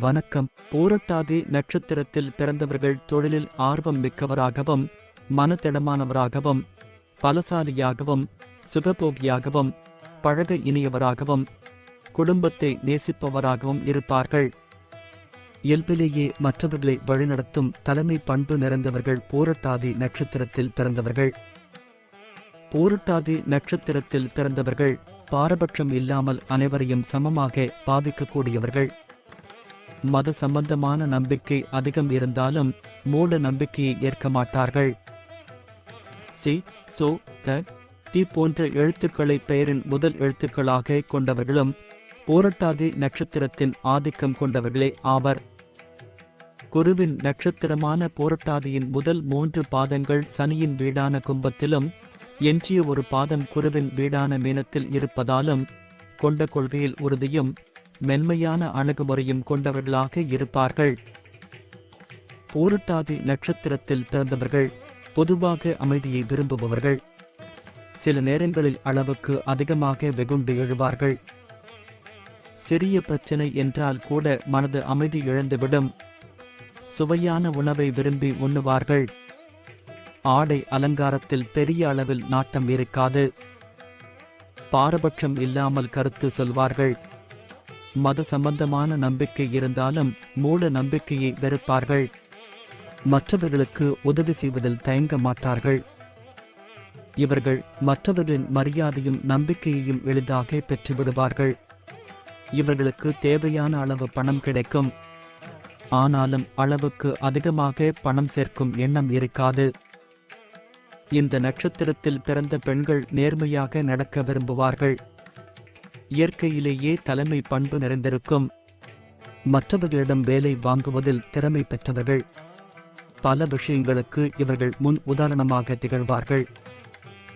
வணக்கம். போரட்டாதி நட்சத்திரத்தில் பிறந்தவர்கள் தொழிலில் ஆர்வம் மிக்கவராகவும் மனத்திடமானவராகவும் பலசாலியாகவும் சுகபோகியாகவும் பழக இனியவராகவும் குடும்பத்தை நேசிப்பவராகவும் இருப்பார்கள். இயல்பிலேயே மற்றவர்களை வழிநடத்தும் தலைமை பண்பு நிறைந்தவர்கள் போரட்டாதி நட்சத்திரத்தில் பிறந்தவர்கள். போரட்டாதி நட்சத்திரத்தில் பிறந்தவர்கள் பாரபட்சம் இல்லாமல் அனைவரையும் சமமாக பாதிக்கக்கூடியவர்கள் மத சம்பந்தமான நம்பிக்கை அதிகம் இருந்தாலும் மூட நம்பிக்கையை ஏற்க மாட்டார்கள். சி சோ த டி போன்ற எழுத்துக்களை பெயரின் முதல் எழுத்துக்களாக கொண்டவர்களும் போரட்டாதி நட்சத்திரத்தின் ஆதிக்கம் கொண்டவர்களே ஆவர். குருவின் நட்சத்திரமான போரட்டாதியின் முதல் மூன்று பாதங்கள் சனியின் வீடான கும்பத்திலும் எஞ்சிய ஒரு பாதம் குருவின் வீடான மீனத்தில் இருப்பதாலும் கொண்ட கொள்கையில் உறுதியும் மென்மையான அணுகுமுறையும் கொண்டவர்களாக இருப்பார்கள். பூரட்டாதி நட்சத்திரத்தில் பிறந்தவர்கள் பொதுவாக அமைதியை விரும்புபவர்கள். சில நேரங்களில் அளவுக்கு அதிகமாக வெகுண்டு எழுவார்கள். சிறிய பிரச்சனை என்றால் கூட மனது அமைதி இழந்துவிடும். சுவையான உணவை விரும்பி உண்ணுவார்கள். ஆடை அலங்காரத்தில் பெரிய அளவில் நாட்டம் இருக்காது. பாரபட்சம் இல்லாமல் கருத்து சொல்வார்கள். மத சம்பந்தமான நம்பிக்கை இருந்தாலும் மூட நம்பிக்கையை வெறுப்பார்கள். மற்றவர்களுக்கு உதவி செய்வதில் தயங்க மாட்டார்கள். இவர்கள் மற்றவர்களின் மரியாதையும் நம்பிக்கையையும் எளிதாக பெற்றுவிடுவார்கள். இவர்களுக்கு தேவையான அளவு பணம் கிடைக்கும். ஆனாலும் அளவுக்கு அதிகமாக பணம் சேர்க்கும் எண்ணம் இருக்காது. இந்த நட்சத்திரத்தில் பிறந்த பெண்கள் நேர்மையாக நடக்க விரும்புவார்கள். இயற்கையிலேயே தலைமை பண்பு நிறைந்திருக்கும். மற்றவர்களிடம் வேலை வாங்குவதில் திறமை பெற்றவர்கள். பல விஷயங்களுக்கு இவர்கள் முன் உதாரணமாக திகழ்வார்கள்.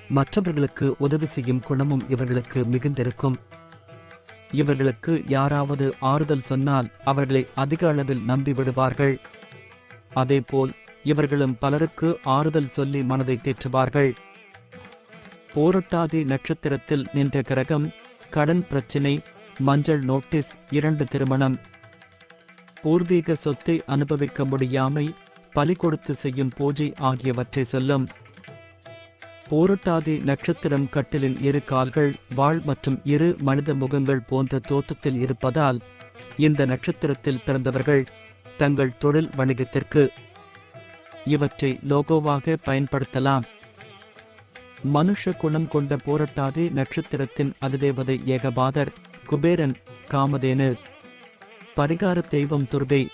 மற்றவர்களுக்கு உதவி செய்யும் குணமும் இவர்களுக்கு மிகுந்திருக்கும். இவர்களுக்கு யாராவது ஆறுதல் சொன்னால் அவர்களை அதிக அளவில் நம்பிவிடுவார்கள் அதேபோல் இவர்களும் பலருக்கு ஆறுதல் சொல்லி மனதை தேற்றுவார்கள். போரட்டாதி நட்சத்திரத்தில் நின்ற கிரகம் கடன் பிரச்சினை மஞ்சள் நோட்டீஸ் இரண்டு திருமணம். பூர்வீக சொத்தை அனுபவிக்க முடியாமை பலி கொடுத்து செய்யும் பூஜை ஆகியவற்றை சொல்லும். போரட்டாதி நட்சத்திரம் கட்டிலின் இரு கால்கள் வாள் மற்றும் இரு மனித முகங்கள் போன்ற தோற்றத்தில் இருப்பதால் இந்த நட்சத்திரத்தில் பிறந்தவர்கள் தங்கள் தொழில் வணிகத்திற்கு இவற்றை லோகோவாக பயன்படுத்தலாம். மனுஷ குணம் கொண்ட போரட்டாதி நட்சத்திரத்தின் அதிதேவதை ஏகபாதர் குபேரன் காமதேனு. பரிகார தெய்வம் துர்கை.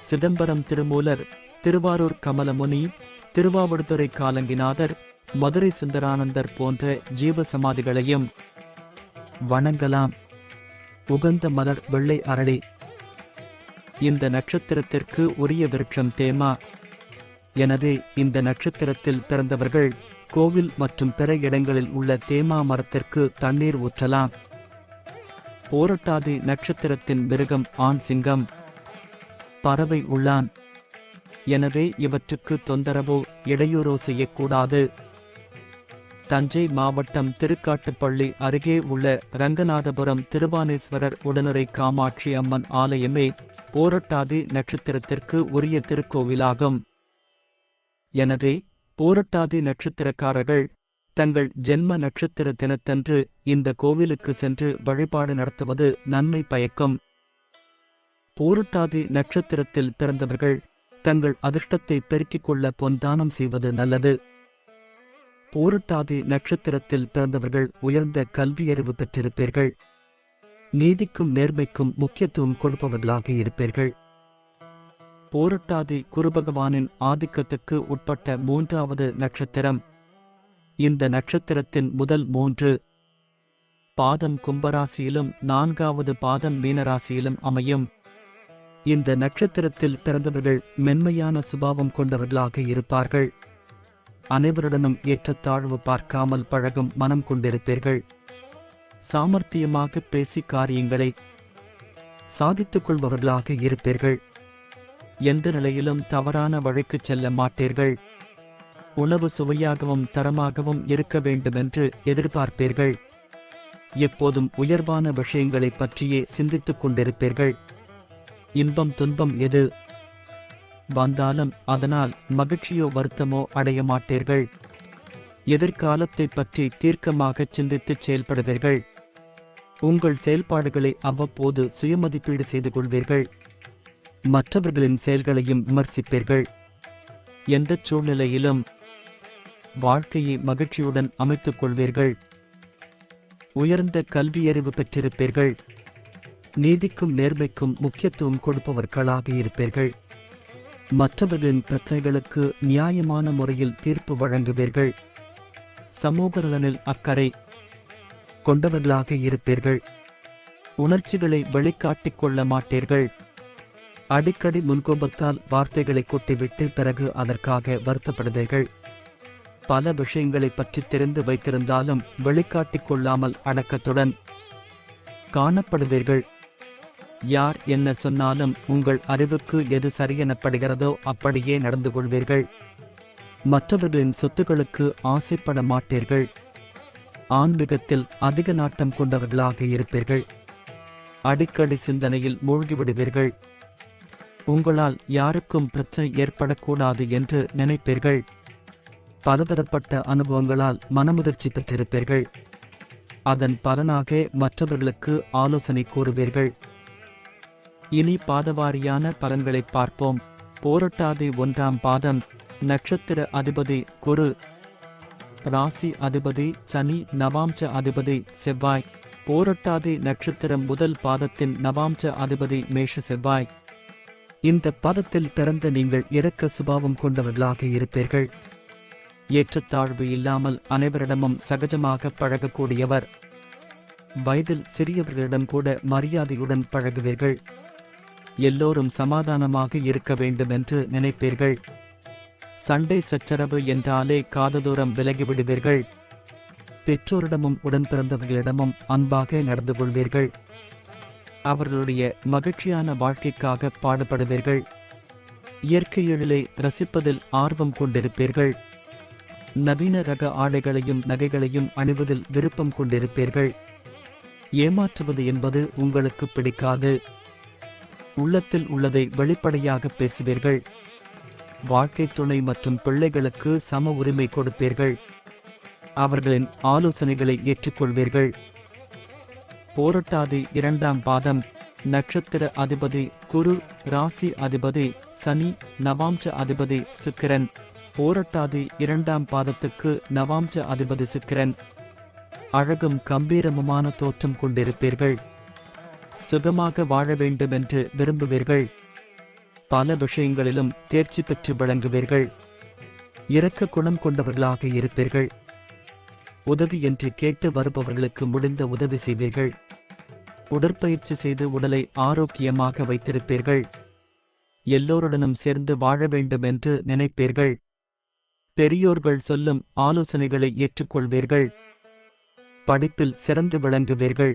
சிதம்பரம் திருமூலர் திருவாரூர் கமலமுனி திருவாவடுதுறை காலங்கிநாதர் மதுரை சுந்தரானந்தர் போன்ற ஜீவ சமாதிகளையும் வணங்கலாம். உகந்த மலர் வெள்ளை அரளி. இந்த நட்சத்திரத்திற்கு உரிய விருட்சம் தேமா. எனவே இந்த நட்சத்திரத்தில் பிறந்தவர்கள் கோவில் மற்றும் பிற இடங்களில் உள்ள தேமா மரத்திற்கு தண்ணீர் ஊற்றலாம். போரட்டாதி நட்சத்திரத்தின் மிருகம் ஆண் சிங்கம். பறவை உள்ளான். எனவே இவற்றுக்கு தொந்தரவோ இடையூறோ செய்யக்கூடாது. தஞ்சை மாவட்டம் திருக்காட்டுப்பள்ளி அருகே உள்ள ரங்கநாதபுரம் திருவானேஸ்வரர் உடனரை காமாட்சி அம்மன் ஆலயமே போரட்டாதி நட்சத்திரத்திற்கு உரிய திருக்கோவிலாகும். எனவே போரட்டாதி நட்சத்திரக்காரர்கள் தங்கள் ஜென்ம நட்சத்திர தினத்தன்று இந்த கோவிலுக்கு சென்று வழிபாடு நடத்துவது நன்மை பயக்கும். போரட்டாதி நட்சத்திரத்தில் பிறந்தவர்கள் தங்கள் அதிர்ஷ்டத்தை பெருக்கிக் கொள்ள பொன்தானம் செய்வது நல்லது. போரட்டாதி நட்சத்திரத்தில் பிறந்தவர்கள் உயர்ந்த கல்வியறிவு பெற்றிருப்பீர்கள். நீதிக்கும் நேர்மைக்கும் முக்கியத்துவம் கொடுப்பவர்களாக இருப்பீர்கள். போரட்டாதி குருபகவானின் ஆதிக்கத்துக்கு உட்பட்ட மூன்றாவது நட்சத்திரம். இந்த நட்சத்திரத்தின் முதல் மூன்று பாதம் கும்பராசியிலும் நான்காவது பாதம் மீனராசியிலும் அமையும். இந்த நட்சத்திரத்தில் பிறந்தவர்கள் மென்மையான சுபாவம் கொண்டவர்களாக இருப்பார்கள். அனைவருடனும் ஏற்றத்தாழ்வு பார்க்காமல் பழகும் மனம் கொண்டிருப்பீர்கள். சாமர்த்தியமாக பேசி காரியங்களை சாதித்துக் கொள்பவர்களாக இருப்பீர்கள். எந்த நிலையிலும் தவறான வழிக்குச் செல்ல மாட்டீர்கள். உணவு சுவையாகவும் தரமாகவும் இருக்க வேண்டுமென்று எதிர்பார்ப்பீர்கள். எப்போதும் உயர்வான விஷயங்களைப் பற்றியே சிந்தித்துக் கொண்டிருப்பீர்கள். இன்பம் துன்பம் எது? வந்தாலும் அதனால் மகிழ்ச்சியோ வருத்தமோ அடைய மாட்டீர்கள். எதிர்காலத்தைப் பற்றி தீர்க்கமாகச் சிந்தித்துச் செயல்படுவீர்கள். உங்கள் செயல்பாடுகளை அவ்வப்போது சுயமதிப்பீடு செய்து கொள்வீர்கள். மற்றவர்களின் செயல்களையும் விமர்சிப்பீர்கள். எந்த சூழ்நிலையிலும் வாழ்க்கையை மகிழ்ச்சியுடன் அமைத்துக் கொள்வீர்கள். உயர்ந்த கல்வியறிவு பெற்றிருப்பீர்கள். நீதிக்கும் நேர்மைக்கும் முக்கியத்துவம் கொடுப்பவர்களாக இருப்பீர்கள். மற்றவர்களின் பிரச்சனைகளுக்கு நியாயமான முறையில் தீர்ப்பு வழங்குவீர்கள். சமூக நலனில் அக்கறை கொண்டவர்களாக இருப்பீர்கள். உணர்ச்சிகளை வெளிக்காட்டிக் கொள்ள மாட்டீர்கள். அடிக்கடி முன்கோபத்தால் வார்த்தைகளை கொட்டிவிட்டு பிறகு அதற்காக வருத்தப்படுவீர்கள். பல விஷயங்களை பற்றி தெரிந்து வைத்திருந்தாலும் வெளிக்காட்டிக் கொள்ளாமல் அடக்கத்துடன் காணப்படுவீர்கள். யார் என்ன சொன்னாலும் உங்கள் அறிவுக்கு எது சரியெனப்படுகிறதோ அப்படியே நடந்து கொள்வீர்கள். மற்றவர்களின் சொத்துக்களுக்கு ஆசைப்பட மாட்டீர்கள். ஆன்மீகத்தில் அதிக நாட்டம் கொண்டவர்களாக இருப்பீர்கள். அடிக்கடி சிந்தனையில் மூழ்கிவிடுவீர்கள். உங்களால் யாருக்கும் பிரச்சனை ஏற்படக்கூடாது என்று நினைப்பீர்கள். பலதரப்பட்ட அனுபவங்களால் மனமுதிர்ச்சி பெற்றிருப்பீர்கள். அதன் பலனாக மற்றவர்களுக்கு ஆலோசனை கூறுவீர்கள். இனி பாதவாரியான பலன்களை பார்ப்போம். போரட்டாதி ஒன்றாம் பாதம் நட்சத்திர அதிபதி குரு. ராசி அதிபதி சனி நவாம்ச அதிபதி செவ்வாய். போரட்டாதி நட்சத்திரம் முதல் பாதத்தின் நவாம்ச அதிபதி மேஷ செவ்வாய். இந்த பாதத்தில் பிறந்த நீங்கள் இரக்க சுபாவம் கொண்டவர்களாக இருப்பீர்கள். ஏற்றத்தாழ்வு இல்லாமல் அனைவரிடமும் சகஜமாக பழகக்கூடியவர். வயதில் சிறியவர்களிடம் கூட மரியாதையுடன் பழகுவீர்கள். எல்லோரும் சமாதானமாக இருக்க வேண்டும் என்று நினைப்பீர்கள். சண்டை சச்சரவு என்றாலே காததூரம் விலகிவிடுவீர்கள். பெற்றோரிடமும் உடன் பிறந்தவர்களிடமும் அன்பாக நடந்து கொள்வீர்கள். அவர்களுடைய மகிழ்ச்சியான வாழ்க்கைக்காக பாடுபடுவீர்கள். இயற்கை எழிலை ரசிப்பதில் ஆர்வம் கொண்டிருப்பீர்கள். நவீன ரக ஆடைகளையும் நகைகளையும் அணிவதில் விருப்பம் கொண்டிருப்பீர்கள். ஏமாற்றுவது என்பது உங்களுக்கு பிடிக்காது. உள்ளத்தில் உள்ளதை வெளிப்படையாக பேசுவீர்கள். வாழ்க்கை துணை மற்றும் பிள்ளைகளுக்கு சம உரிமை கொடுப்பீர்கள். அவர்களின் ஆலோசனைகளை ஏற்றுக்கொள்வீர்கள். போரட்டாதி இரண்டாம் பாதம் நட்சத்திர அதிபதி குரு ராசி அதிபதி சனி நவாம்ச அதிபதி சுக்கிரன். போரட்டாதி இரண்டாம் பாதத்துக்கு நவாம்ச அதிபதி சுக்கிரன். அழகும் கம்பீரமுமான தோற்றம் கொண்டிருப்பீர்கள். சுகமாக வாழ வேண்டும் என்று விரும்புவீர்கள். பல விஷயங்களிலும் தேர்ச்சி பெற்று விளங்குவீர்கள். இரக்க குணம் கொண்டவர்களாக இருப்பீர்கள். உதவி என்று கேட்டு வருபவர்களுக்கு முடிந்த உதவி செய்வீர்கள். உடற்பயிற்சி செய்து உடலை ஆரோக்கியமாக வைத்திருப்பீர்கள். எல்லோருடனும் சேர்ந்து வாழ வேண்டும் என்று நினைப்பீர்கள். பெரியோர்கள் சொல்லும் ஆலோசனைகளை ஏற்றுக்கொள்வீர்கள். படிப்பில் சிறந்து விளங்குவீர்கள்.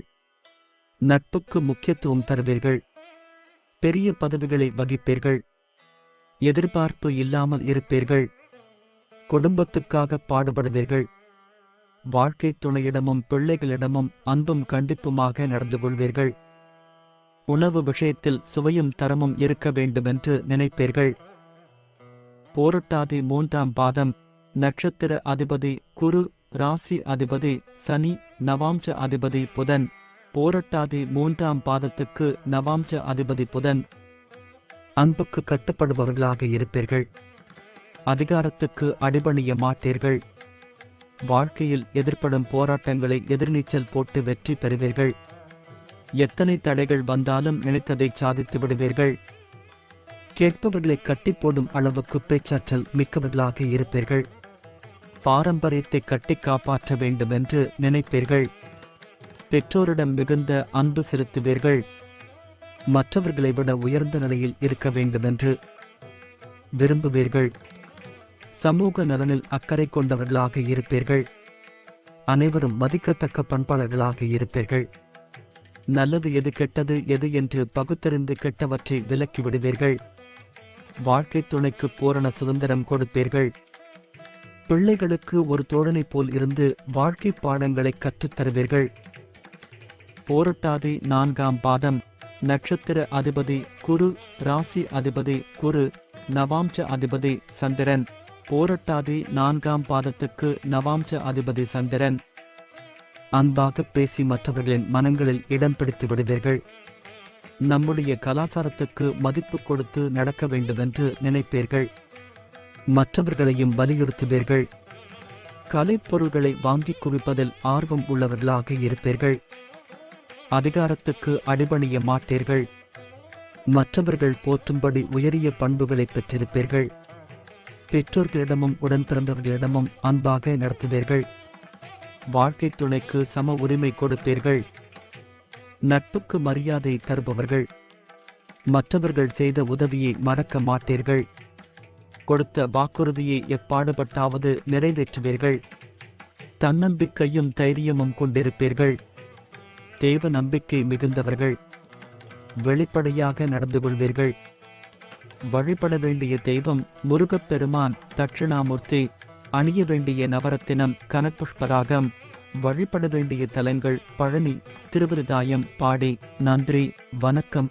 நட்புக்கு முக்கியத்துவம் தருவீர்கள். பெரிய பதவிகளை வகிப்பீர்கள். எதிர்பார்ப்பு இல்லாமல் இருப்பீர்கள். குடும்பத்துக்காக பாடுபடுவீர்கள். வாழ்க்கை துணையிடமும் பிள்ளைகளிடமும் அன்பும் கண்டிப்புமாக நடந்து கொள்வீர்கள் உணவு விஷயத்தில் சுவையும் தரமும் இருக்க வேண்டுமென்று நினைப்பீர்கள். போரட்டாதி மூன்றாம் பாதம் நட்சத்திர அதிபதி குரு ராசி அதிபதி சனி நவாம்ச அதிபதி புதன். போரட்டாதி மூன்றாம் பாதத்துக்கு நவாம்ச அதிபதி புதன். அன்புக்கு கட்டுப்படுபவர்களாக இருப்பீர்கள். அதிகாரத்துக்கு அடிபணிய மாட்டீர்கள். வாழ்க்கையில் எதிர்ப்படும் போராட்டங்களை எதிர்நீச்சல் போட்டு வெற்றி பெறுவீர்கள். எத்தனை தடைகள் வந்தாலும் நினைத்ததை சாதித்து விடுவீர்கள். கேட்பவர்களை கட்டி போடும் அளவுக்கு பேச்சாற்றல் மிக்கவர்களாக இருப்பீர்கள். பாரம்பரியத்தை கட்டி காப்பாற்ற வேண்டும் என்று நினைப்பீர்கள். பெற்றோரிடம் மிகுந்த அன்பு செலுத்துவீர்கள். மற்றவர்களை விட உயர்ந்த நிலையில் இருக்க வேண்டுமென்று விரும்புவீர்கள். சமூக நலனில் அக்கறை கொண்டவர்களாக இருப்பீர்கள். அனைவரும் மதிக்கத்தக்க பண்பாளர்களாக இருப்பீர்கள். நல்லது எது கெட்டது எது என்று பகுத்தறிந்து கெட்டவற்றை விலக்கி விடுவீர்கள். வாழ்க்கை துணைக்கு பூரண சுதந்திரம் கொடுப்பீர்கள். பிள்ளைகளுக்கு ஒரு தோழனைப் போல் இருந்து வாழ்க்கை பாடங்களை கற்றுத் தருவீர்கள். போரட்டாதி நான்காம் பாதம் நட்சத்திர அதிபதி குரு ராசி அதிபதி குரு நவாம்ச அதிபதி சந்திரன். போரட்டாதி நான்காம் பாதத்துக்கு நவாம்ச அதிபதி சந்திரன். அன்பாக பேசி மற்றவர்களின் மனங்களில் இடம் பிடித்து விடுவீர்கள். நம்முடைய கலாச்சாரத்துக்கு மதிப்பு கொடுத்து நடக்க வேண்டுமென்று நினைப்பீர்கள். மற்றவர்களையும் வலியுறுத்துவீர்கள். கலைப்பொருள்களை வாங்கிக் குவிப்பதில் ஆர்வம் உள்ளவர்களாக இருப்பீர்கள். அதிகாரத்துக்கு அடிபணிய மாட்டீர்கள். மற்றவர்கள் போற்றும்படி உயரிய பண்புகளை பெற்றிருப்பீர்கள். பெற்றோர்களிடமும் உடன் பிறந்தவர்களிடமும் அன்பாக நடத்துவீர்கள். வாழ்க்கை துணைக்கு சம உரிமை கொடுப்பீர்கள். நட்புக்கு மரியாதை தருபவர்கள். மற்றவர்கள் செய்த உதவியை மறக்க மாட்டீர்கள். கொடுத்த வாக்குறுதியை எப்பாடுபட்டாவது நிறைவேற்றுவீர்கள். தன்னம்பிக்கையும் தைரியமும் கொண்டிருப்பீர்கள். தேவ நம்பிக்கை மிகுந்தவர்கள். வெளிப்படையாக நடந்து கொள்வீர்கள். வழிபட வேண்டிய தெய்வம் முருகப்பெருமான் தட்சிணாமூர்த்தி. அணிய வேண்டிய நவரத்தினம் கனப்புஷ்பராகம். வழிபட வேண்டிய தலங்கள் பழனி திருவிருதாயம் பாடி நன்றி வணக்கம்.